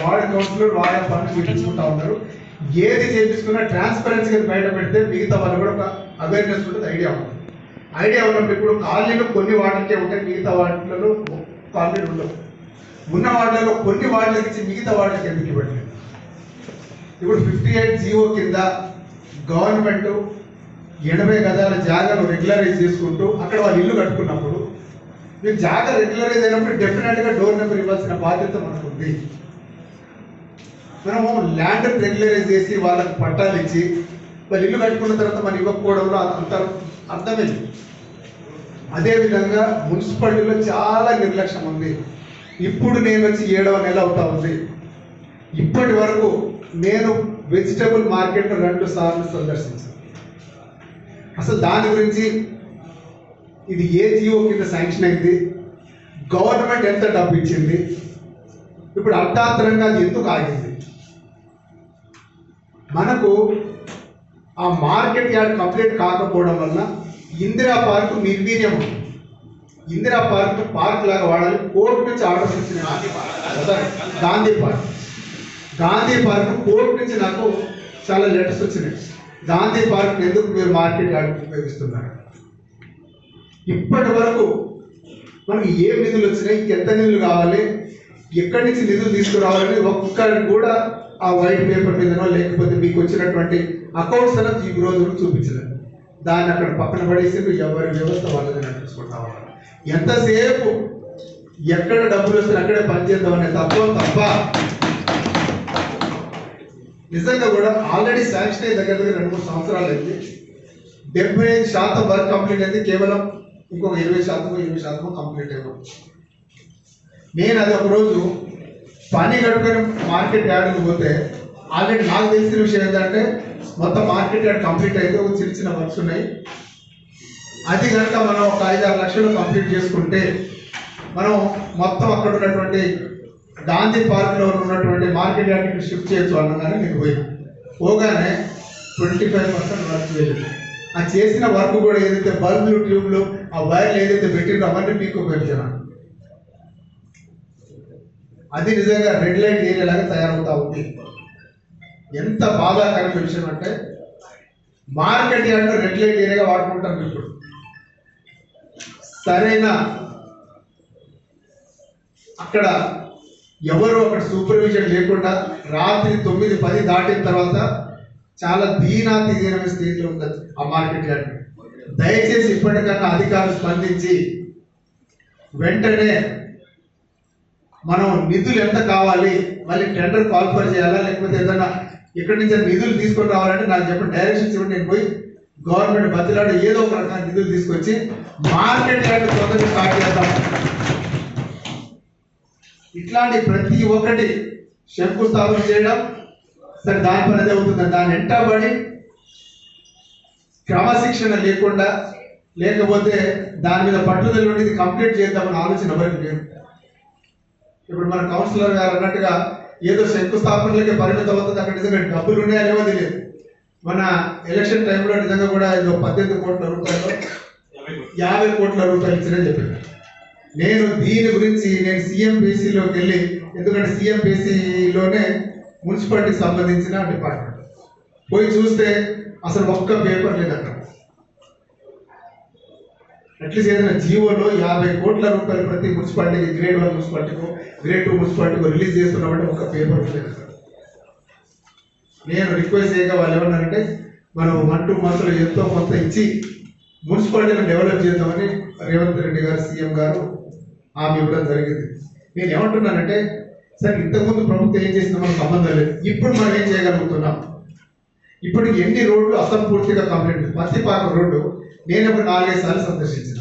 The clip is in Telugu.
వార్డ్ కౌన్సిలర్ వాళ్ళ పనులు చేయించుకుంటా ఉన్నారు. ఏది చేయించుకున్నా ట్రాన్స్పరెన్సీగా బయట పెడితే మిగతా వాళ్ళు కూడా ఒక అవేర్నెస్ ఉంటుంది ఐడియా ఉంటుంది. ఐడియా ఉన్నప్పుడు ఇప్పుడు కాలనీలో కొన్ని వాటికే ఉంటాయి మిగతా వాటిలలో కాలనీలు ఉండవు. ఉన్న వాటిలలో కొన్ని వాటికి ఇచ్చి మిగతా వాటికి ఎందుకు ఇవ్వట్లేదు? ఇప్పుడు ఫిఫ్టీ ఎయిట్ జీవో కింద గవర్నమెంట్ ఎనభై గదాల జాగాను రెగ్యులరైజ్ చేసుకుంటూ అక్కడ వాళ్ళు ఇల్లు కట్టుకున్నప్పుడు మీకు జాగా రెగ్యులరైజ్ అయినప్పుడు డెఫినెట్గా డోర్ నెంబర్ ఇవ్వాల్సిన బాధ్యత మనకు ఉంది మనము ల్యాండ్ రెగ్యులరైజ్ చేసి వాళ్ళకి పట్టాలు ఇచ్చి వాళ్ళు ఇల్లు కట్టుకున్న తర్వాత మనం ఇవ్వకపోవడంలో అంత అర్థమే అదేవిధంగా మున్సిపాలిటీలో చాలా నిర్లక్ష్యం ఉంది. ఇప్పుడు నేను వచ్చి ఏడవ నెల అవుతా ఉంది. ఇప్పటి వరకు నేను వెజిటబుల్ మార్కెట్ రెండు సార్లు సందర్శించాను. అసలు దాని గురించి ఇది ఏ జియో కింద శాంక్షన్ అయింది? గవర్నమెంట్ ఎంత డబ్బు ఇచ్చింది? ఇప్పుడు అర్థాంతరంగా అది ఎందుకు ఆగింది? మనకు ఆ మార్కెట్ యార్డ్ కంప్లీట్ కాకపోవడం వల్ల ఇందిరా పార్క్ నిర్వీర్యం ఉంది. ఇందిరా పార్క్ పార్క్ లాగా వాడాలి. కోర్టు నుంచి ఆర్డర్ ఇచ్చిన Gandhi park. Gandhi park court నుంచి నాకు చాలా లెటర్స్ వచ్చినాయి. గాంధీ పార్క్ ఎందుకు మీరు మార్కెట్ యార్డ్ ఉపయోగిస్తున్నారు? ఇప్పటి వరకు మనకి ఏ నిధులు వచ్చినాయి? ఎంత నిధులు కావాలి? ఎక్కడి నుంచి నిధులు తీసుకురావాలని ఒక్కరికి కూడా ఆ వైట్ పేపర్ మీదనో లేకపోతే మీకు వచ్చినటువంటి అకౌంట్స్ అనేది ఈ రోజు చూపించలేదు. దాన్ని అక్కడ పక్కన పడేసి ఎవరి వ్యవస్థ వాళ్ళది నడిపించుకుంటా ఉన్నారు. ఎంతసేపు ఎక్కడ డబ్బులు వస్తే అక్కడే పనిచేద్దామనే తత్వం తప్ప నిజంగా కూడా ఆల్రెడీ శాంక్షన్ అయ్యి దగ్గర దగ్గర రెండు మూడు సంవత్సరాలు అయింది. డెబ్బై ఐదు శాతం వర్క్ కంప్లీట్ అయింది కేవలం ఇంకొక ఇరవై శాతం ఇరవై శాతం కంప్లీట్ అయ్యాం నేను అది ఒకరోజు పని కట్టుకొని మార్కెట్ యార్డ్కి పోతే ఆల్రెడీ నాకు తెలిసిన విషయం ఏంటంటే మొత్తం మార్కెట్ యార్డ్ కంప్లీట్ అయితే ఒక చిన్న చిన్న వర్క్స్ ఉన్నాయి. అది కనుక మనం ఒక ఐదు ఆరు లక్షలు కంప్లీట్ చేసుకుంటే మనం మొత్తం అక్కడ ఉన్నటువంటి గాంధీ పార్క్లో ఉన్నటువంటి మార్కెట్ యార్డ్కి షిఫ్ట్ చేయొచ్చు అన్నగానే నేను పోయినా. పోగానే ట్వంటీ ఫైవ్ పర్సెంట్ వర్క్ చేయలేదు ఆ చేసిన వర్క్ కూడా ఏదైతే బల్బులు ట్యూబ్లు ఆ వైర్లు ఏదైతే పెట్టిందో అవన్నీ మీకు పెంచాను అది నిజంగా రెడ్ లైట్ ఏరియాలాగా తయారవుతా ఉంది. ఎంత బాధాకరమైన విషయం అంటే మార్కెట్ యార్డ్లో రెడ్ లైట్ ఏరియాగా వాడుకుంటాం ఇప్పుడు. సరైన అక్కడ ఎవరు అక్కడ సూపర్విజన్ లేకుండా రాత్రి తొమ్మిది పది దాటిన తర్వాత చాలా దీనాతి దీనమైన స్థితిలో ఉంది ఆ మార్కెట్ యార్డ్. దయచేసి ఇప్పటికన్నా అధికారులు స్పందించి వెంటనే మనం నిధులు ఎంత కావాలి మళ్ళీ టెండర్ కాల్ఫర్ చేయాలా లేకపోతే ఏదైనా ఇక్కడి నుంచి నిధులు తీసుకొని రావాలంటే నాకు చెప్పిన డైరెక్షన్స్ ఇవ్వండి. నేను పోయి గవర్నమెంట్ బతిలాడు ఏదో ఒక రకమైన నిధులు తీసుకొచ్చి మార్కెట్ యార్డ్ తొందరగా స్టార్ట్ చేద్దాం. ఇట్లాంటి ప్రతి ఒక్కటి శంకుస్థాపన చేయడం సరే దాని పని అదే అవుతుంది. దాని ఎంటబడి క్రమశిక్షణ లేకుండా లేకపోతే దాని మీద పట్టుదల నుండి కంప్లీట్ చేద్దామని ఆలోచన ఎవరికి లేదు. ఇప్పుడు మన కౌన్సిలర్ గారు అన్నట్టుగా ఏదో శంకుస్థాపనలకి పరిమితం అవుతుంది అక్కడ నిజంగా డబ్బులు ఉన్నాయా లేవో తెలియదు. మన ఎలక్షన్ టైంలో నిజంగా కూడా ఏదో పద్దెనిమిది కోట్ల రూపాయలు యాభై కోట్ల రూపాయలు ఇచ్చిన చెప్పారు. నేను దీని గురించి నేను సిఎంపిసిలోకి వెళ్ళి ఎందుకంటే సిఎంపిసిలోనే మున్సిపాలిటీకి సంబంధించిన డిపార్ట్మెంట్. పోయి చూస్తే అసలు ఒక్క పేపర్ లేదు అక్కడ అట్లీస్ట్ ఏదైనా జీవోలో యాభై కోట్ల రూపాయలు ప్రతి మున్సిపాలిటీకి గ్రేడ్ వన్ మున్సిపాలిటీకు గ్రేడ్ టూ మున్సిపాలిటీకో రిలీజ్ చేస్తున్నామంటే ఒక పేపర్ లేదు నేను రిక్వెస్ట్ చేయగా వాళ్ళు ఏమన్నారంటే మనం వన్ టూ మంత్స్లో ఎంతో కొంత ఇచ్చి మున్సిపాలిటీని డెవలప్ చేద్దామని రేవంత్ రెడ్డి గారు సీఎం గారు హామీ ఇవ్వడం జరిగింది. నేను ఏమంటున్నానంటే సరే ఇంతకుముందు ప్రభుత్వం ఏం చేసిందో మనకు సంబంధం లేదు. ఇప్పుడు మనం ఏం చేయగలుగుతున్నాం? ఇప్పుడు ఎన్ని రోడ్లు అసంపూర్తిగా కంప్లీట్ పత్తిపాక రోడ్డు నేను ఇప్పుడు నాలుగైదు సార్లు సందర్శించిన.